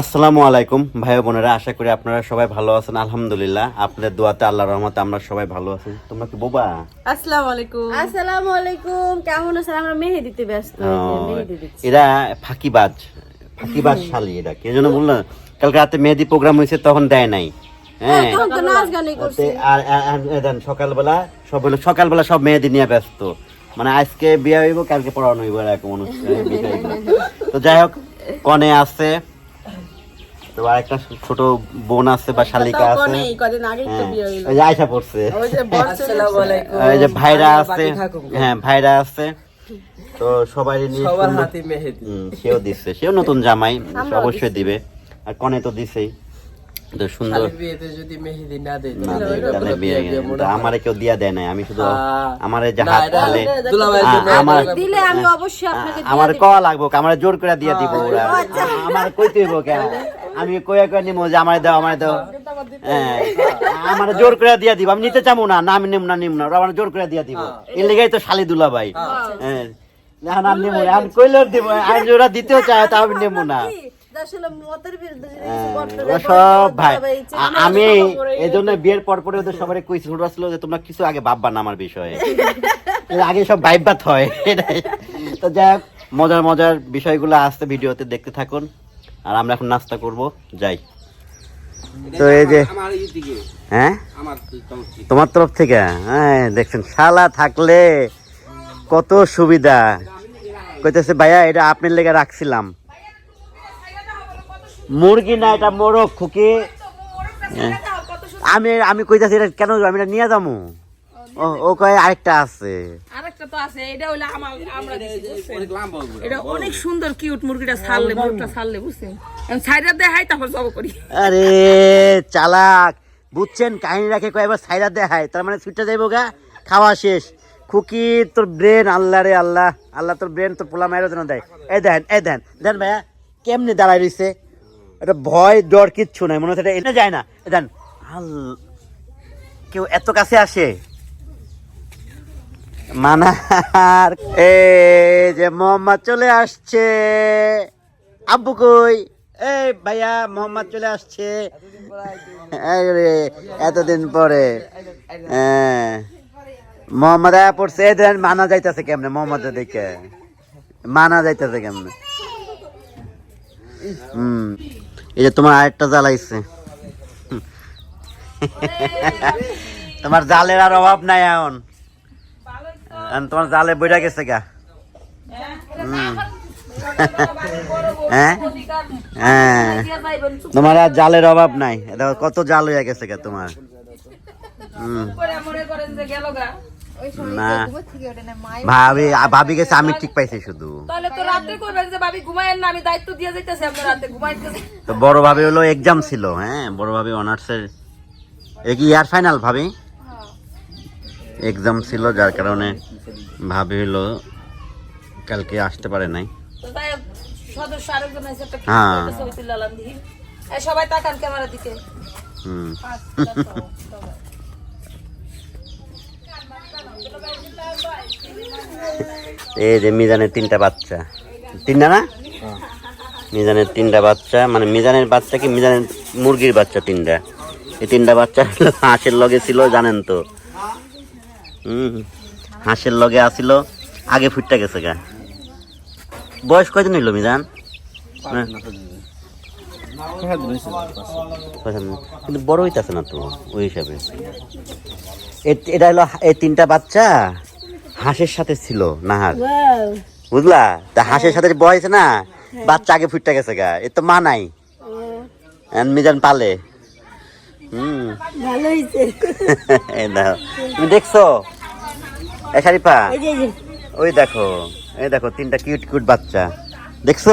আসসালামু আলাইকুম ভাই বোনেরা আশা করি আপনারা সবাই ভালো আছেন আলহামদুলিল্লাহ। আপনাদের দোয়াতে আল্লাহর রহমতে আমরা সবাই ভালো আছি। তোমরা কি বোবা? আসসালামু আলাইকুম। আসসালামু আলাইকুম কেমন আছেন? আমরা মেহেদিতে ব্যস্ত এরা ফাঁকিবাজ ফাঁকিবাজ শালি এরা কে জন্য বলল? কালকে রাতে মেহেদি প্রোগ্রাম হয়েছে তখন দেয় নাই। হ্যাঁ। তখন নাচ গানই করছি। আর সকালবেলা সব হলো সকালবেলা সব মেহেদি নিয়ে ব্যস্ত। মানে আজকে বিয়ে হইব কালকে পড়ানো হইব এরকম অনুষ্ঠান তো যাই হোক কনে আছে। তো আরেকটা ছোট বোন আছে বা শালিকা আছে। হ্যাঁ, বিয়ে ওই যে আয়সা পড়ছে। ওই যে বর চলে আসছে। এই যে ভাইরা আছে। হ্যাঁ ভাইরা আছে। তো সবাই নিয়ে সবার সুন্দর- হাতে মেহেদি। সেও দিচ্ছে। সেও নতুন জামাই অবশ্যই দিবে। আর কনে তো দিছেই। তো সুন্দর। বিয়েতে যদি মেহেদি না দেয় তাহলে দেয়, এটা তাহলে কোনো বিয়ে বিয়ে তো হয়। আমারে কেউ দিয়া দেয় নাই। আমি শুধু হ্যাঁ। আমারে যে হাত তালে আমার দিলে আমি অবশ্যই আপনাকে আমার কয়া লাগবো আমার জোর করে দিয়ে দিব ওরা। আমার কইতে হইব কেন? আমি কয়া কয়া নিমো যে আমার দাও আমার দাও। হ্যাঁ। আমার জোর করে দিয়ে দিব। আমি নিতে চাবো না না আমি নিম না নিম না। আমার জোর করে দিয়ে দিব। এর লেগেই তো শালি দুলা ভাই। হ্যাঁ। না না নিমো আমি কইলেও দিব। আমি ওরা দিতেও চায় তা আমি নেব না। হ্যাঁ, সব ভাই। আমি এই জন্য বিয়ের পর পরে ওদের সবাই কইছি ছিল যে তোমরা কিছু আগে ভাববা না আমার বিষয়ে। আগে সব ভাইবাত হয়। এটাই। তো যাই হোক, মজার মজার বিষয়গুলো আসতে ভিডিওতে। দেখতে থাকুন। আর আমরা এখন নাস্তা করব যাই। তো এই যে হ্যাঁ। তোমার তরফ থেকে? হ্যাঁ দেখছেন শালা থাকলে কত সুবিধা। কইতেছে ভাইয়া এটা আপনার লেগে রাখছিলাম। মুরগি না এটা মোরগ খুকি। হ্যাঁ। আমি আমি কইতাছি এটা কেন আমি এটা নিয়ে যাব? ও ও কয় আরেকটা আছে। আরেকটা তো আছে এটা হলো আমার আমরা অনেক লম্বা এটা অনেক সুন্দর কিউট মুরগিটা ছাড়লে মুরগিটা ছাড়লে বুঝছেন? এখন সাইডা দেখাই তারপর জব করি। আরে চালাক। বুঝছেন কাহিনী রাখে কয় সাইডা দেখায় তার মানে ছুটে যাইব গা খাওয়া শেষ। খুকি তোর ব্রেন আল্লাহ রে আল্লাহ। আল্লাহ তোর ব্রেন তোর পোলা মায়ের জন্য দেয়। এই দেন এই দেন। দেন ভাইয়া কেমনে দাঁড়ায় রইছে? এটা ভয় ডর কিচ্ছু নাই। মনে হচ্ছে এটা এনে যায় না। দেন আল কেউ এত কাছে আসে? মানার। এ যে মোহাম্মদ চলে আসছে। আব্বু কই? এই ভাইয়া, মোহাম্মদ চলে আসছে। এতদিন পরে। হ্যাঁ। মোহাম্মদ আয়া পড়ছে। এই দেন মানা যাইতেছে কেমনে মোহাম্মদ দিকে? মানা যাইতেছে কেমনে? হুম। এই যে তোমার আরেকটা জ্বালাইছে তোমার জালের আর অভাব নাই এখন। তোমার জালে বইটা গেছে গা। হুম। হ্যাঁ? হ্যাঁ। তোমার আর জালের অভাব নাই। দেখো কত জাল হয়ে গেছে গা তোমার। না। ভাবি ভাবি গেছে আমি ঠিক পাইছি শুধু। তো বড় ভাবি হলো এক্সাম ছিল হ্যাঁ? বড় ভাবি অনার্সের এ কি ইয়ার ফাইনাল ভাবি? এক্সাম ছিল যার কারণে ভাবি হলো কালকে আসতে পারে নাই। সদস্য আরেকজন আছে একটা হ্যাঁ। সবাই তাকান ক্যামেরার দিকে। হুম। এই যে মিজানের তিনটা বাচ্চা। তিনটা না? মিজানের তিনটা বাচ্চা মানে মিজানের বাচ্চা কি মিজানের মুরগির বাচ্চা তিনটা? এই তিনটা বাচ্চা হাঁসের লগে ছিল জানেন তো। হুম। হাঁসের লগে আসিল আগে ফুটটা গেছে গা। বয়স কয়দিন হইল মিজান। কিন্তু বড় হইতাছে না তো ওই হিসাবে। এটা হলো এই তিনটা বাচ্চা হাঁসের সাথে ছিল নাহার। বুঝলা? তা হাঁসের সাথে বয়স না বাচ্চা আগে ফুটটা গেছে গা। এ তো মা নাই। মিজান পালে। হুম। ভালো হয়েছে দেখছ? এ শারিফা ওই দেখো এই দেখো তিনটা কিউট কিউট বাচ্চা। দেখছ?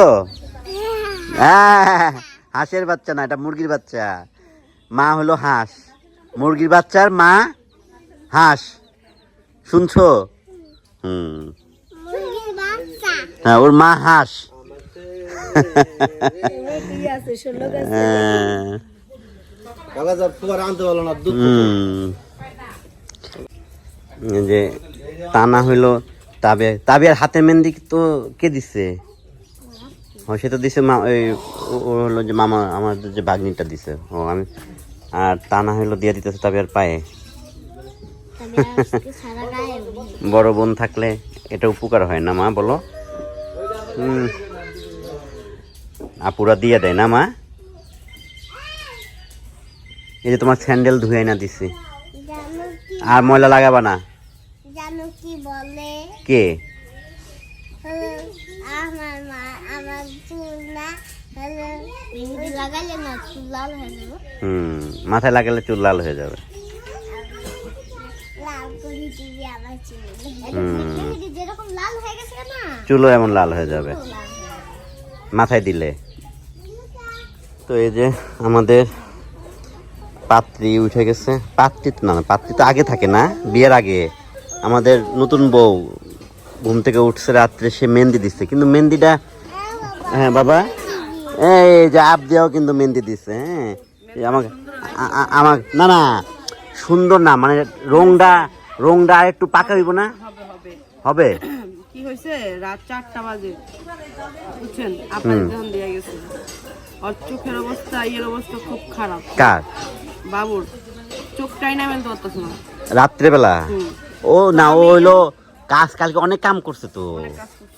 হ্যাঁ, হাঁসের বাচ্চা না এটা মুরগির বাচ্চা। মা হলো হাঁস। মুরগির বাচ্চার মা হাঁস। শুনছো? হুম। হ্যাঁ ওর মা হাঁস। হ্যাঁ, যা তা না হইল তাবে তাবে আর হাতে মেহেন্দি তো কে দিছে? সে তো দিছে মা ওই ও- হলো যে মামা আমার যে বাগনিটা দিছে। ও আমি আর তা না হইল দিয়ে দিতেছে তাবে আর পায়ে বড় বোন থাকলে এটা উপকার হয় না মা বলো? হুম। আপুরা দিয়ে দেয় না মা? এই যে তোমার স্যান্ডেল ধুয়ে না দিছি। আর ময়লা লাগাবা না। জানো কি বলে? কে? আমার মা আমার চুল না লাগালে না চুল লাল হয়ে যাবে? হুম মাথায় লাগালে চুল লাল হয়ে যাবে। চুলও এমন লাল হয়ে যাবে। মাথায় দিলে। তো এই যে আমাদের পাত্রী উঠে গেছে। পাত্রী না, পাত্রী তো আগে থাকে না বিয়ের আগে। আমাদের নতুন বউ ঘুম থেকে উঠছে রাত্রে সে মেহেন্দি দিচ্ছে। কিন্তু মেহেন্দিটা হ্যাঁ বাবা? এই যে আপ দিয়েও কিন্তু মেহেন্দি দিচ্ছে হ্যাঁ? এই আমাকে আমার না না সুন্দর না মানে রংটা রংটা আর একটু পাকা হইব না? হবে। কি হয়েছে রাত চারটা বাজে। বুঝছেন? আপনার ধ্যান দিয়ে গেছে। ওর চোখের অবস্থা ইয়ের অবস্থা খুব খারাপ। কার? বাবুর। চোখটাই না মেলতে পারতেছে না। রাত্রেবেলা। ও না ও হইল কাজ কালকে অনেক কাম করছে তো।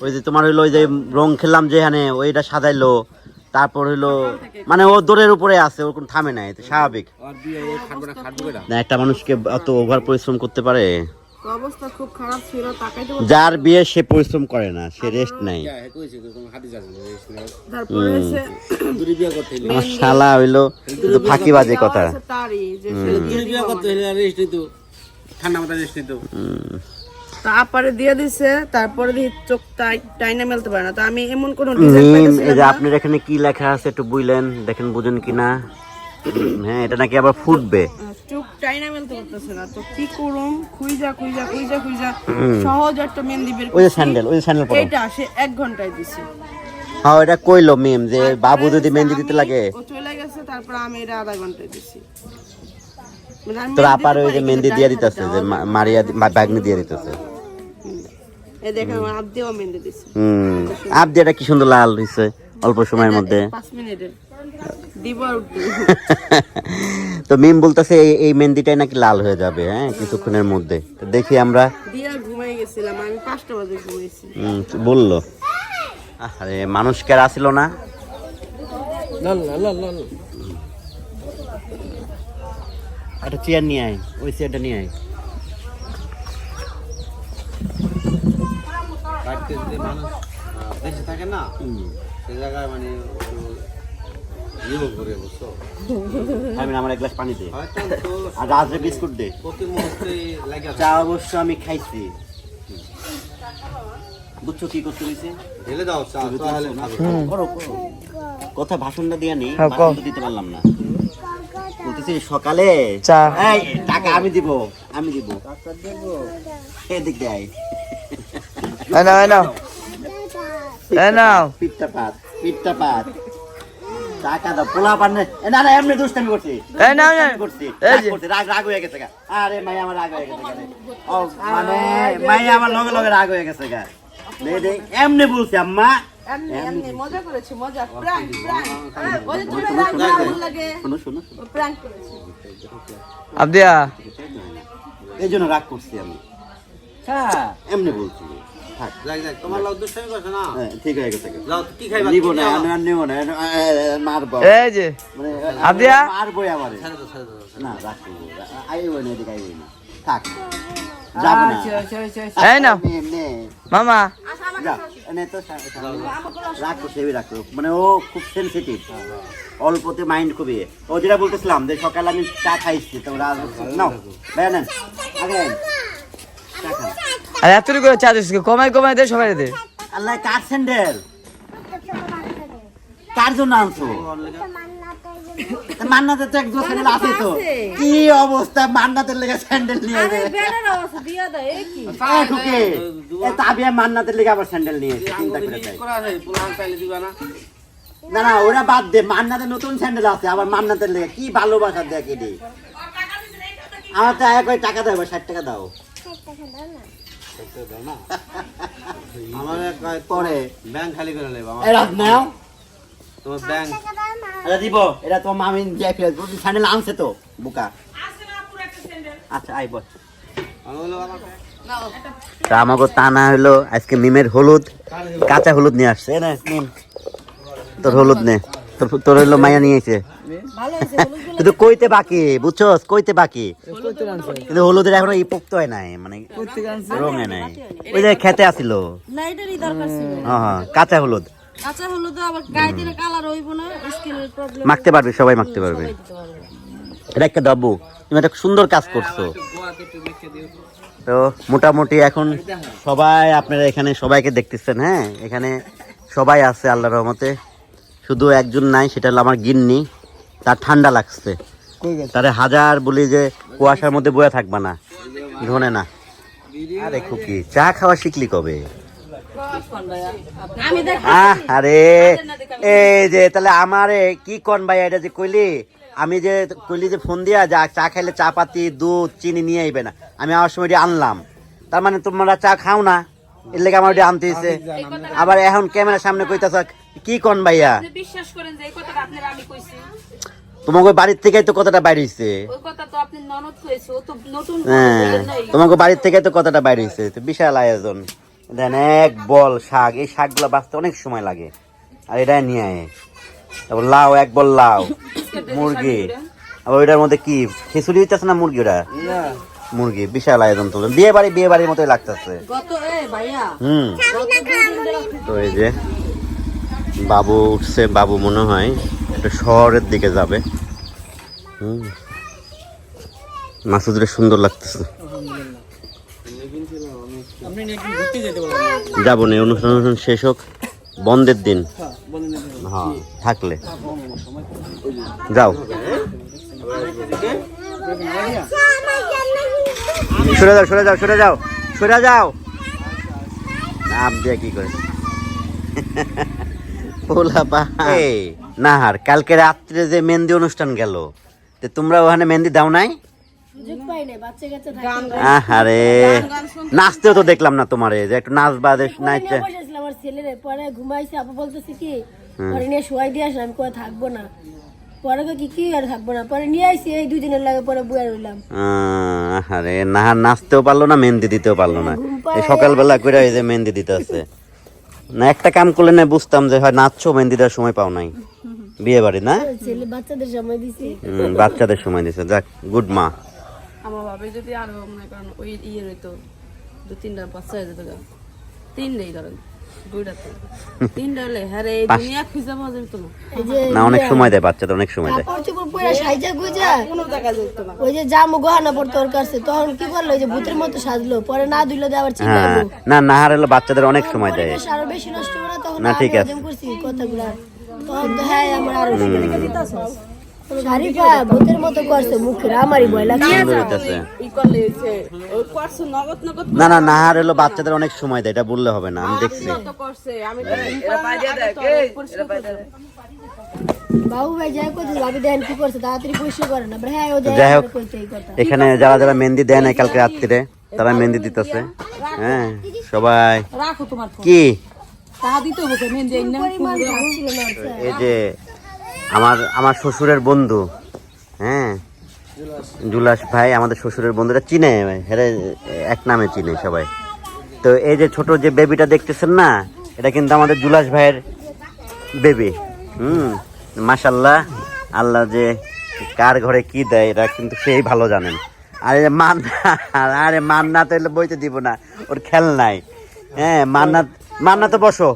ওই যে তোমার হইল ওই যে রং খেললাম যেখানে ওইটা সাজাইলো। তারপর হইল মানে ও দৌড়ের উপরে আছে ওর কোনো থামে নাই তো স্বাভাবিক। না খাটবে না? না একটা মানুষকে অত ওভার পরিশ্রম করতে পারে? অবস্থা খুব খারাপ ছিল যার বিয়ে সে পরিশ্রম করে না সে রেস্ট নাই। হ্যাঁ শালা হইল শুধু ফাঁকি বাজে কথা। তারই যে বিয়ে করতে রেস্ট নিত ঠান্ডা মাথা রেস্ট নিত তা আপারে দিয়ে দিছে তারপরে চোখ টাইনা মেলতে পারে না। তো আমি এমন কোন ডিজাইন এই যে আপনার এখানে কি লেখা আছে একটু বুঝলেন দেখেন বুঝেন কিনা। হ্যাঁ এটা নাকি আবার ফুটবে। চোখ টাইনা মেলতে পারতেছে না। তো কি করুম? খুইজা খুইজা খুইজা খুইজা। সহজ একটা মেহেন্দি বের ওই স্যান্ডেল ওই স্যান্ডেল পরো। এইটা সে এক ঘন্টায় দিছে। হ্যাঁ এটা কইলো মিম যে বাবু যদি মেহেন্দি দিতে লাগে। ও চলে গেছে তারপর আমি এটা আধা ঘন্টায় দিছি। আমি তোর আপার ওই যে মেহেন্দি দিয়ে দিতেছে যে মারিয়া বাগনি দিয়ে দিতেছে। হুম। কি সুন্দর লাল হয়েছে অল্প সময়ের মধ্যে। পাঁচ মিনিটের। দিব আর উঠবো। তো মিম বলতেছে এই এই মেহেন্দিটাই নাকি লাল হয়ে যাবে হ্যাঁ কিছুক্ষণের মধ্যে। তো দেখি আমরা। বলল। আরে মানুষকে আর আসিল না। লাল লাল লাল। একটা চেয়ার নিয়ে আয় ওই চেয়ারটা নিয়ে আয়। বাড়িতে যদি মানুষ আহ, দেশে থাকে না সে জায়গায় মানে আমার এক গ্লাস পানি দে। আর বিস্কুট দে। প্রতি মুহূর্তে লাগে চা অবশ্য আমি খাইছি। বুঝছ কি করতে হয়েছে ঢেলে দাও চা করো কথা ভাষণটা দিয়ে নেই তো দিতে পারলাম না। বলতেছি সকালে? চা। এই, টাকা আমি দিব আমি দিব। এদিক দেয় এই নাও এই নাও। এই নাও। পিঠটা পাত পিঠটা পাত। টাকা দাও পোলা পান না। না এমনি দুষ্টামি করছি। এই নাও না। দুষ্টামি করছি। রাগ হয়ে গেছে গা। আরে মাই আমার রাগ হয়ে গেছে। ও মানে মাই আমার লগে লগে রাগ হয়ে গেছে গা। নে দে এমনি বলছি আম্মা। এমনি এমনি মজা করেছি মজা। Prank prank. ওই যে চলে যায় লাগে? শোনো শোনো শোনো। প্র্যাঙ্ক করেছি। আবদিয়া। এই জন্য রাগ করছি আমি। হ্যাঁ। এমনি বলছি। থাক। তোমার লোক দুষ্টামি করছে না? হ্যাঁ, ঠিক হয়ে গেছে। গা। কি খাইবা? নিব না আমি আর নিব না এ- এ- এ- মারবো। এই যে মানে আবদিয়া? মারবোই আমারে। ছেড়ে দাও, ছেড়ে না রাগ করব আইব না এদিকে আইব না। থাক। যাব না। এই নাও। নে, নে। মামা যা, এনে তো রাগ করছে রাগ মানে ও খুব সেন্সিটিভ অল্পতে মাইন্ড খুবই। ও যেটা বলতেছিলাম যে সকালে আমি চা খাইছি তো রাগ নাও নেন। আগে। আর এত করে চা দিস কমাই কমাই দে সবাই দে। আল্লাহ কার স্যান্ডেল কার জন্য আনছো? মান্নাতে তো স্যান্ডেল আছে তো। কি অবস্থা মান্নাতের লেগে স্যান্ডেল নিয়ে যায় এ খুকি, এ তাবিয়া মান্নাতের লেগে আবার স্যান্ডেল নিয়ে এসে চিন্তা করে। দেয়। চাইলে দিবা না? না না ওরা বাদ দে মান্নাতে নতুন স্যান্ডেল আছে আবার মান্নাতের লেগে। কি ভালোবাসা দেখে রে আমার তো এক টাকা দাও এবার ষাট টাকা দাও। আমার পরে। ব্যাংক খালি করে নেব আমার এ রাত নাও। তোমার ব্যাংক আচ্ছা দিব এটা তোমার মামি যাই ফেলে স্যান্ডেল আনছে তো বুকা। আচ্ছা আই বল তা আমাকে তা না হলো আজকে মিমের হলুদ কাঁচা হলুদ নিয়ে আসছে নে? মিম তোর হলুদ নে। তোর তোর হলো মায়া নিয়েছে ভালো কিন্তু কইতে বাকি বুঝছস? কইতে বাকি। কিন্তু হলুদের এখনও ই পোক্ত হয় নাই মানে রঙে নাই। ওই যে খেতে আসিল। হ্যাঁ হ্যাঁ কাঁচা হলুদ। কাঁচা হলুদ আবার গায়ে দিলে কালার হইব না স্কিনের প্রবলেম মাখতে পারবে সবাই মাখতে পারবে। এটা একটা ডাব্বু তুমি একটা সুন্দর কাজ করছ। তো মোটামুটি এখন সবাই আপনারা এখানে সবাইকে দেখতেছেন হ্যাঁ? এখানে সবাই আছে আল্লাহর রহমতে। শুধু একজন নাই সেটা হলো আমার গিন্নি। তার ঠান্ডা লাগছে। তারে হাজার বলি যে কুয়াশার মধ্যে বয়ে থাকবা না ধনে না। আরে খুকি চা খাওয়া শিখলি কবে? আরে এই যে তাহলে আমারে কি কন ভাই এটা যে কইলি? আমি যে কইলি যে ফোন দিয়া যা চা খাইলে চা পাতি দুধ চিনি নিয়ে আইবে না। আমি আমার সময় আনলাম। তার মানে তোমরা চা খাও না? এর লেগে আমার এটা আনতে হইছে। আবার এখন ক্যামেরার সামনে কইতাছ কি কন ভাইয়া? বিশ্বাস করেন যে এই কথাটা আপনার আমি কইছি। তোমাকে বাড়ির থেকে তো কথাটা বাইরে হইছে। ওই কথা তো আপনি ননদ কইছে ও তো নতুন হ্যাঁ তোমাকে বাড়ির থেকে তো কথাটা বাইরে হইছে। বিশাল আয়োজন। দেন এক বল শাক। এই শাকগুলো বাঁচতে অনেক সময় লাগে। আর এটা নিয়ে আয়। তারপর লাউ এক বল লাউ। মুরগি। আবার ওইটার মধ্যে কি? খিচুড়ি হইতেছে না মুরগি ওটা? মুরগি। বিশাল আয়োজন তো। বিয়ে বাড়ি বিয়ে বাড়ির মতোই লাগতেছে হুম। তো এই যে বাবু উঠছে বাবু মনে হয় একটা শহরের দিকে যাবে। হুম। মাসুদের সুন্দর লাগতেছে। যাব না অনুষ্ঠান অনুষ্ঠান শেষ হোক। বন্ধের দিন। হ্যাঁ থাকলে। যাও। সরে যাও সরে যাও সরে যাও সরে যাও। নাম দিয়ে কি করে? পোলা এই নাহার কালকে রাত্রে যে মেহেন্দি অনুষ্ঠান গেল তো তোমরা ওখানে মেহেন্দি দাও নাই? নাচতেও তো দেখলাম না তোমারে যে একটু নাচ বাদে নাচতে আমার ছেলেরে পরে ঘুমাইছে আপু বলতেছে কি পরে নিয়ে শোয়াই দিয়ে আসলাম আমি কই থাকব না। পরে কই কি কি আর থাকব না পরে নিয়ে আইছি এই দুই দিনের লাগে পরে বুয়া রইলাম। আহ, আরে নাচতেও পারল না মেহেন্দি দিতেও পারল না। এই সকালবেলা করে এই যে মেহেন্দি দিতে আছে। না একটা কাম করলে না বুঝতাম যে হয় নাচছো মেহেন্দি দেওয়ার সময় পাও নাই। বিয়ে বাড়ি না? বাচ্চাদের সময় দিছি। বাচ্চাদের সময় দিছে। যাক গুড মা। আমার ভাবে যদি আরও মনে করেন ওই ইয়ে রইতো দু তিনটা বাচ্চা হয়ে যেত গা। তিনটাই ধরেন হ্যাঁ রে, এই দুনিয়া খুঁজে পাওয়া যেত না। যে অনেক সময় দেয় বাচ্চাদের অনেক সময় দেয়। কাপড় চোপড় পরে সাইজা গুজা কোনো জায়গায় যেত না। ওই যে জামু গহনা পড়তো ওর কাছে তখন কি করল ওই যে ভূতের মতো সাজলো পরে না ধুইলো আবার হ্যাঁ না নাহার বাচ্চাদের অনেক সময় দেয়। আরও বেশি নষ্ট করে তখন না, ঠিক আছে। কথাগুলা। তখন তো হ্যাঁ আমার আরও শারিফা ভূতের মতো করছে মুখের আমারই ভয় লাগছে। না না নাহার হলো বাচ্চাদের অনেক সময় দেয় এটা বললে হবে না আমি দেখছি। হ্যাঁ। এখানে যারা যারা মেহেন্দি দেয় না কালকে রাত্রিরে তারা মেহেন্দি দিতেছে। হ্যাঁ সবাই। রাখো তোমার কি? আচ্ছা। এই যে আমার আমার শ্বশুরের বন্ধু হ্যাঁ? জুলাস ভাই আমাদের শ্বশুরের বন্ধুরা চিনে, হেরে, এক নামে চিনে সবাই। তো এই যে ছোট যে বেবিটা দেখতেছেন না, এটা কিন্তু আমাদের জুলাস ভাইয়ের বেবি হুম? মাশাল্লাহ আল্লাহ যে কার ঘরে কি দেয় এটা কিন্তু সেই ভালো জানেন। আরে মান্না আরে মান্না তো বইতে দিব না, ওর খেল নাই হ্যাঁ মান্না মান্না তো বসো।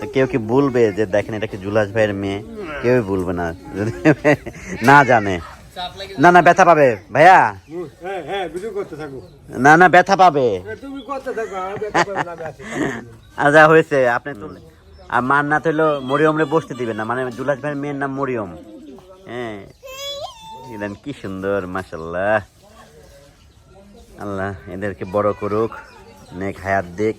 তো কেউ কি বলবে যে দেখেন এটা কি জুলাস ভাইয়ের মেয়ে? কেউই বলবে না। যদি না জানে। না না ব্যথা পাবে। ভাইয়া? না না ব্যথা পাবে। আর যা হয়েছে। আপনি তো আর মার না হইল মরিয়মরে বসতে দিবেন না। মানে জুলাস ভাইয়ের মেয়ের নাম মরিয়ম। হ্যাঁ। কি সুন্দর মাসাল্লাহ আল্লাহ এদেরকে বড় করুক নেক হায়াত দিক।